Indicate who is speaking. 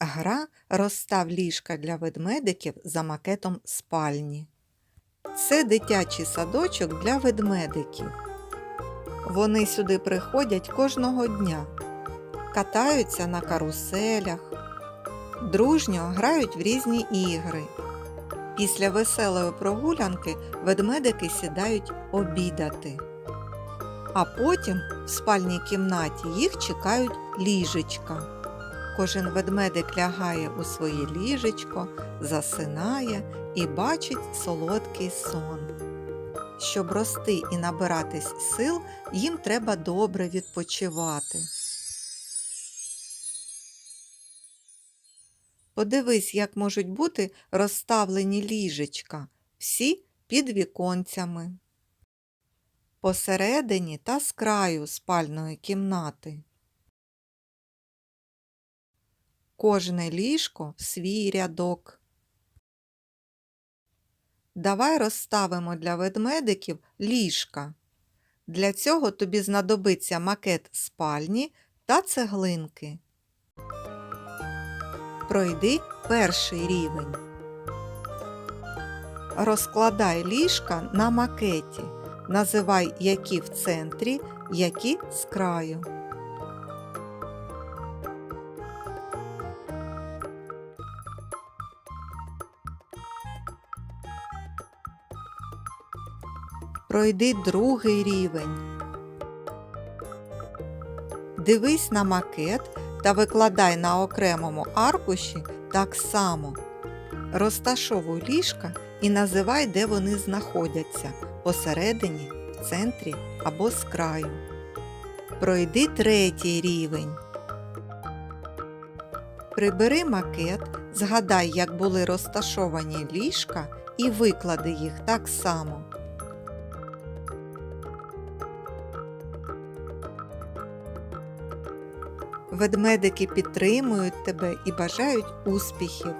Speaker 1: Гра розстав ліжка для ведмедиків за макетом спальні. Це дитячий садочок для ведмедиків. Вони сюди приходять кожного дня, катаються на каруселях, дружньо грають в різні ігри. Після веселої прогулянки ведмедики сідають обідати. А потім в спальній кімнаті їх чекають ліжечка. Кожен ведмедик лягає у своє ліжечко, засинає і бачить солодкий сон. Щоб рости і набиратись сил, їм треба добре відпочивати. Подивись, як можуть бути розставлені ліжечка, всі під віконцями. Посередині та з краю спальної кімнати. Кожне ліжко в свій рядок. Давай розставимо для ведмедиків ліжка. Для цього тобі знадобиться макет спальні та цеглинки. Пройди перший рівень. Розкладай ліжка на макеті. Називай, які в центрі, які з краю. Пройди другий рівень. Дивись на макет та викладай на окремому аркуші так само. Розташовуй ліжка і називай, де вони знаходяться посередині, в центрі або з краю. Пройди третій рівень. Прибери макет, згадай, як були розташовані ліжка і виклади їх так само. Ведмедики підтримують тебе і бажають успіхів.